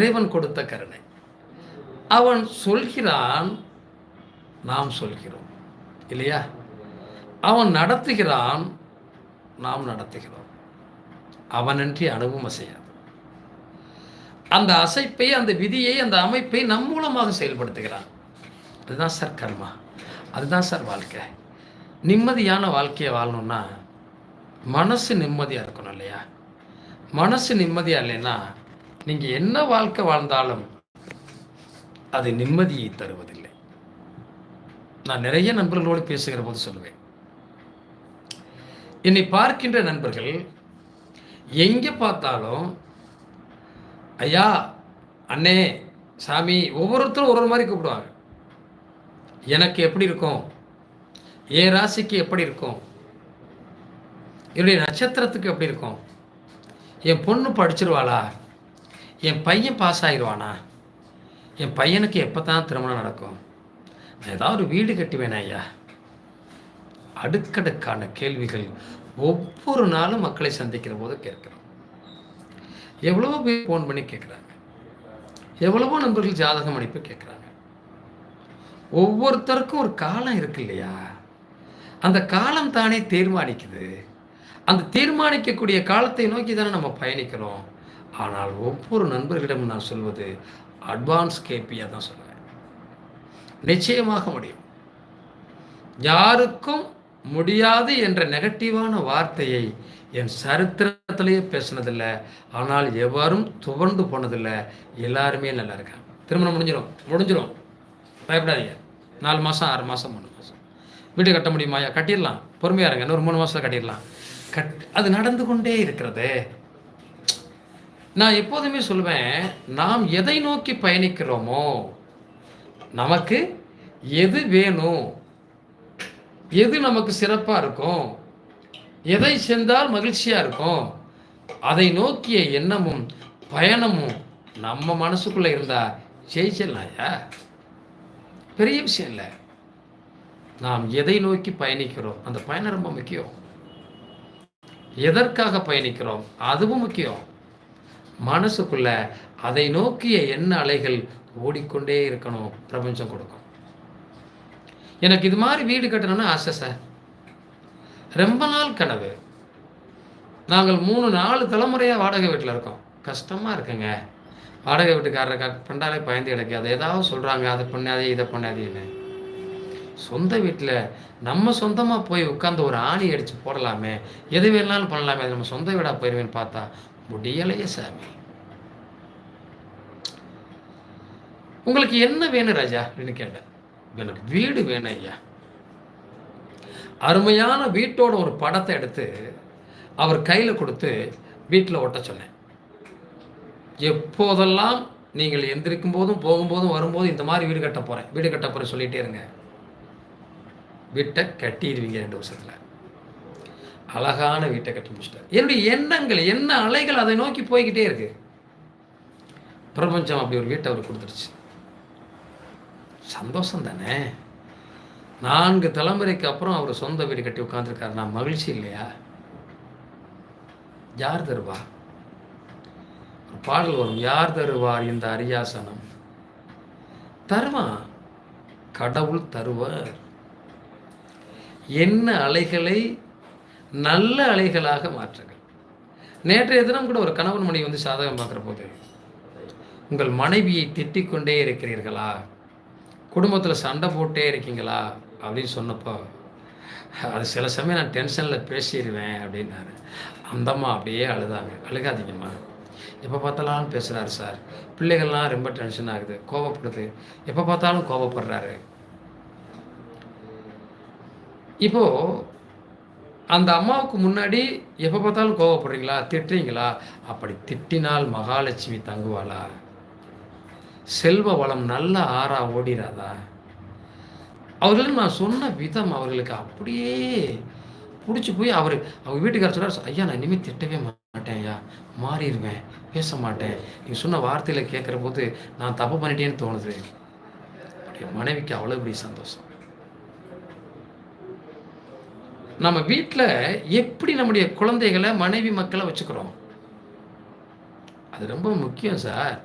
இறைவன் கொடுத்த கருணை. அவன் சொல்கிறான் நாம் சொல்கிறோம். இல்லையா? அவன் நடத்துகிறான் நாம் நடத்துகிறோம். அவனின்றி அணுவும் அசையாது. அந்த அசைப்பை அந்த விதியை அந்த அமைப்பை நம் மூலமாக செயல்படுத்துகிறான். அதுதான் சார் கர்மா. அதுதான் சார் வாழ்க்கை. நிம்மதியான வாழ்க்கையை வாழணும்னா மனசு நிம்மதியாக இருக்கணும் இல்லையா? மனசு நிம்மதியாக இல்லைன்னா நீங்கள் என்ன வாழ்க்கை வாழ்ந்தாலும் அது நிம்மதியை தருவதில்லை. நான் நிறைய நண்பர்களோடு பேசுகிற போது சொல்லுவேன். என்னை பார்க்கின்ற நண்பர்கள் எங்கே பார்த்தாலும் ஐயா அண்ணே சாமி ஒவ்வொருத்தரும் ஒரு ஒரு மாதிரி கூப்பிடுவாங்க. எனக்கு எப்படி இருக்கும்? என் ராசிக்கு எப்படி இருக்கும்? என்னுடைய நட்சத்திரத்துக்கு எப்படி இருக்கும்? என் பொண்ணு படிச்சிருவாளா? என் பையன் பாஸ் ஆயிடுவானா? என் பையனுக்கு எப்போ தான் திருமணம் நடக்கும்? நான் ஏதாவது ஒரு வீடு கட்டுவேனா ஐயா. அடுக்கடுக்கான கேள்விகள் ஒவ்வொரு நாளும் மக்களை சந்திக்கிற போது கேட்குறோம். எவ்வளவோ பேர் ஃபோன் பண்ணி கேட்குறாங்க. எவ்வளவோ நண்பர்கள் ஜாதகம் அனுப்பி கேட்குறாங்க. ஒவ்வொருத்தருக்கும் ஒரு காலம் இருக்கு இல்லையா? அந்த காலம் தானே தீர்மானிக்குது. அந்த தீர்மானிக்கக்கூடிய காலத்தை நோக்கி தானே நம்ம பயணிக்கிறோம். ஆனால் ஒவ்வொரு நண்பர்களிடமும் நான் சொல்வது அட்வான்ஸ் கேபியாக தான் சொல்லுவேன். நிச்சயமாக முடியும். யாருக்கும் முடியாது என்ற நெகட்டிவான வார்த்தையை என் சரித்திரத்திலேயே பேசினதில்லை. ஆனால் எவரும் துவண்டு போனதில்லை. எல்லாருமே நல்லா இருக்காங்க. திருமணம் முடிஞ்சிடும். முடிஞ்சிடும். பயப்படாதீங்க. நாலு மாதம் ஆறு மாதம் மூணு மாதம் வீடு கட்ட முடியுமாயா கட்டிடலாம். பொறுமையாக இருங்க. இன்னொரு மூணு மாதத்தில் கட்டிடலாம். கட் அது நடந்து கொண்டே இருக்கிறது. நான் எப்போதுமே சொல்லுவேன் நாம் எதை நோக்கி பயணிக்கிறோமோ நமக்கு எது வேணும்? எது நமக்கு சிறப்பாக இருக்கும்? எதை சென்றால் மகிழ்ச்சியாக இருக்கும்? அதை நோக்கிய எண்ணமும் பயணமும் நம்ம மனசுக்குள்ளே இருந்தால் ஜெயிச்சிடலாம்யா? பெரிய விஷயம் இல்லை. நாம் எதை நோக்கி பயணிக்கிறோம்? அந்த பயணம் ரொம்ப முக்கியம். எதற்காக பயணிக்கிறோம்? அதுவும் முக்கியம். மனசுக்குள்ள அதை நோக்கிய எண்ண அலைகள் ஓடிக்கொண்டே இருக்கணும் பிரபஞ்சம் கொடுக்கும். எனக்கு இது மாதிரி வீடு கட்டணும்னு ஆசை சார். ரொம்ப நாள் கனவு. நாங்கள் மூணு நாலு தலைமுறையாக வாடகை வீட்டில் இருக்கோம். கஷ்டமாக இருக்குங்க. வாடகை வீட்டுக்காரரை பண்ணாலே பயந்து கிடக்கு. அதை ஏதாவது சொல்கிறாங்க அதை பண்ணாதே இதை பண்ணாதேன்னு. சொந்த வீட்டில் நம்ம சொந்தமாக போய் உட்காந்து ஒரு ஆணி அடித்து போடலாமே. எது வேணாலும் பண்ணலாமே. அது நம்ம சொந்த வீடாக போயிடுவேன்னு பார்த்தா முடியலையே சாமி. உங்களுக்கு என்ன வேணும் ராஜா? அப்படின்னு கேட்டேன். எனக்கு வீடு வேணும் ஐயா. அருமையான வீட்டோட ஒரு படத்தை எடுத்து அவர் கையில் கொடுத்து வீட்டில் ஒட்ட சொன்னேன். எப்போதெல்லாம் நீங்கள் எந்திரிக்கும் போதும் போகும்போதும் வரும்போதும் இந்த மாதிரி வீடு கட்ட போகிறேன் வீடு கட்ட போகிறேன் சொல்லிகிட்டே இருங்க. வீட்டை கட்டிடுவீங்க ரெண்டு வருஷத்தில். அழகான வீட்டை கட்டி முடிச்சிட்டார். என்னுடைய எண்ணங்கள் என்ன அலைகள் அதை நோக்கி போய்கிட்டே இருக்கு. பிரபஞ்சம் அப்படி ஒரு வீட்டை அவர் கொடுத்துருச்சு சந்தோஷம் தானே? நான்கு தலைமுறைக்கு அப்புறம் அவர் சொந்த வீடு கட்டி உட்காந்துருக்காரு நான் மகிழ்ச்சி இல்லையா? யார் தருவா? ஒரு பாடல் வரும். யார் தருவார் இந்த அரியாசனம்? தருவான் கடவுள் தருவார். என்ன அலைகளை நல்ல அலைகளாக மாற்றுங்கள். நேற்றைய தினம் கூட ஒரு கணவன் மனைவி வந்து சாதகம் பார்க்குற போது உங்கள் மனைவியை திட்டிக் கொண்டே இருக்கிறீர்களா? குடும்பத்தில் சண்டை போட்டே இருக்கீங்களா? அப்படின்னு சொன்னப்போ அது சில சமயம் நான் டென்ஷனில் பேசிடுவேன் அப்படின்னாரு. அந்தம்மா அப்படியே அழுதாங்க. அழுகாதீங்கம்மா எப்போ பார்த்தாலும் பேசுகிறாரு சார். பிள்ளைகள்லாம் ரொம்ப டென்ஷன் ஆகுது கோவப்படுது. எப்போ பார்த்தாலும் கோபப்படுறாரு இப்போது அந்த அம்மாவுக்கு முன்னாடி எப்போ பார்த்தாலும் கோவப்படுறீங்களா? திட்டுறீங்களா? அப்படி திட்டினால் மகாலட்சுமி தங்குவாளா? செல்வ வளம் நல்ல ஆறா ஓடிராதா? அவர்கள் நான் சொன்ன விதம் அவர்களுக்கு அப்படியே பிடிச்சி போய் அவர் அவங்க வீட்டுக்கார சொல்கிறார் ஐயா நான் இனிமேல் திட்டவே மாட்டேன் ஐயா. மாறிடுவேன் பேச மாட்டேன். நீங்கள் சொன்ன வார்த்தையில் கேட்குற போது நான் தப்பு பண்ணிட்டேன்னு தோணுது. மனைவிக்கு அவ்வளோ பெரிய சந்தோஷம். நம்ம வீட்டில் எப்படி நம்முடைய குழந்தைகளை மனைவி மக்களை வச்சுக்கிறோம்? அது ரொம்ப முக்கியம் சார்.